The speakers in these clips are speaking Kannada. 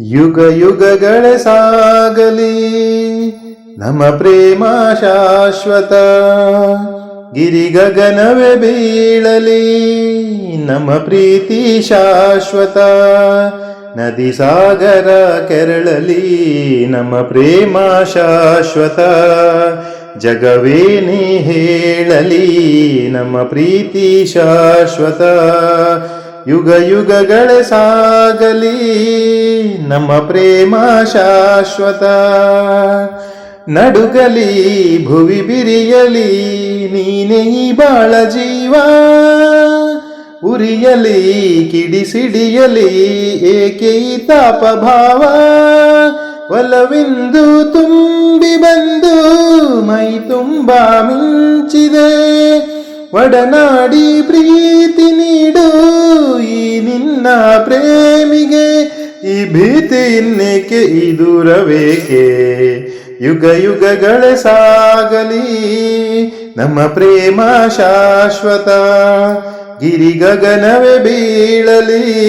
ಯುಗ ಯುಗಗಳ ಸಾಗಲಿ. ನಮ್ಮ ಪ್ರೇಮ ಶಾಶ್ವತ. ಗಿರಿ ಗಗನವೇ ಬೀಳಲಿ. ನಮ್ಮ ಪ್ರೀತಿ ಶಾಶ್ವತ. ನದಿ ಸಾಗರ ಕೆರಳಲಿ. ನಮ್ಮ ಪ್ರೇಮ ಶಾಶ್ವತ. ಜಗವೇನೇ ಹೇಳಲಿ. ನಮ್ಮ ಪ್ರೀತಿ ಶಾಶ್ವತ. ಯುಗ ಯುಗಗಳೇ ಸಾಗಲಿ, ನಮ್ಮ ಪ್ರೇಮ ಶಾಶ್ವತ. ನಡುಗಲಿ, ಭುವಿ ಬಿರಿಯಲಿ, ನೀನೇ ಬಾಳ ಜೀವ. ಉರಿಯಲಿ ಕಿಡಿಸಿಡಿಯಲಿ ಏಕೆ ಈ ತಾಪ ಭಾವ ಒಲವಿಂದು ತುಂಬಿ ಬಂದು ಮೈ ತುಂಬ ಮಿಂಚಿದೆ. ಒಡನಾಡಿ ಪ್ರೀತಿ ನೀಡು. ಈ ನಿನ್ನ ಪ್ರೇಮಿಗೆ, ಈ ಭೀತಿ ಇನ್ನೇಕೆ? ಈ ದೂರವೇಕೆ? ಯುಗ ಯುಗಗಳ ಸಾಗಲಿ. ನಮ್ಮ ಪ್ರೇಮ ಶಾಶ್ವತ. ಗಿರಿ ಗಗನವೇ ಬೀಳಲಿ.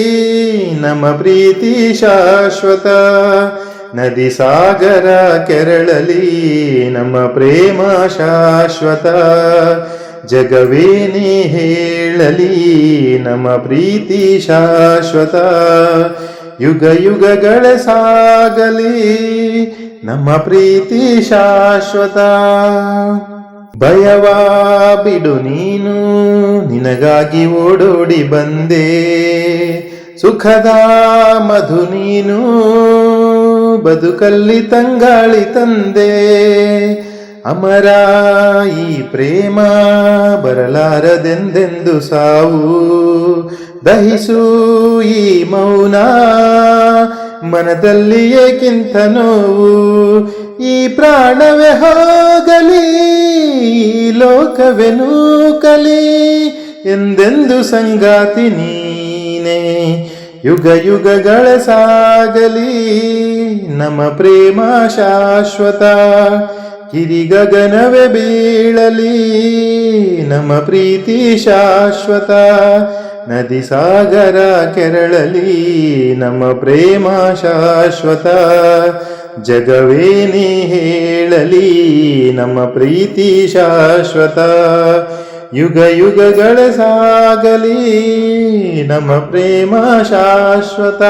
ನಮ್ಮ ಪ್ರೀತಿ ಶಾಶ್ವತ. ನದಿ ಸಾಗರ ಕೆರಳಲಿ. ನಮ್ಮ ಪ್ರೇಮ ಶಾಶ್ವತ. ಜಗವೇನೇ ಹೇಳಲಿ ನಮ್ಮ ಪ್ರೀತಿ ಶಾಶ್ವತ. ಯುಗ ಯುಗಗಳ ಸಾಗಲಿ ನಮ್ಮ ಪ್ರೀತಿ ಶಾಶ್ವತ. ಭಯವಾ ಬಿಡು ನೀನು, ನಿನಗಾಗಿ ಓಡೋಡಿ ಬಂದೆ. ಸುಖದ ಮಧು ನೀನು, ಬದುಕಲ್ಲಿ ತಂಗಾಳಿ ತಂದೆ. ಅಮರ ಈ ಪ್ರೇಮ ಬರಲಾರದೆಂದೆಂದು ಸಾವು. ದಹಿಸು ಈ ಮೌನ ಮನದಲ್ಲಿಯೇ ಕಿಂತ ನೋವು. ಈ ಪ್ರಾಣವೇ ಹೋಗಲಿ ಲೋಕವೇ ನೂಕಲಿ ಎಂದೆಂದು ಸಂಗಾತಿ ನೀನೇ. ಯುಗ ಯುಗಗಳ ಸಾಗಲಿ, ನಮ್ಮ ಪ್ರೇಮ ಶಾಶ್ವತ. ಕಿರಿ ಗಗನವೇ ಬೀಳಲಿ, ನಮ್ಮ ಪ್ರೀತಿ ಶಾಶ್ವತ. ನದಿ ಸಾಗರ ಕೆರಳಲಿ, ನಮ್ಮ ಪ್ರೇಮ ಶಾಶ್ವತ. ಜಗವೇನೇ ಹೇಳಲಿ, ನಮ್ಮ ಪ್ರೀತಿ ಶಾಶ್ವತ. ಯುಗ ಯುಗಗಳ ಸಾಗಲಿ, ನಮ್ಮ ಪ್ರೇಮ ಶಾಶ್ವತ.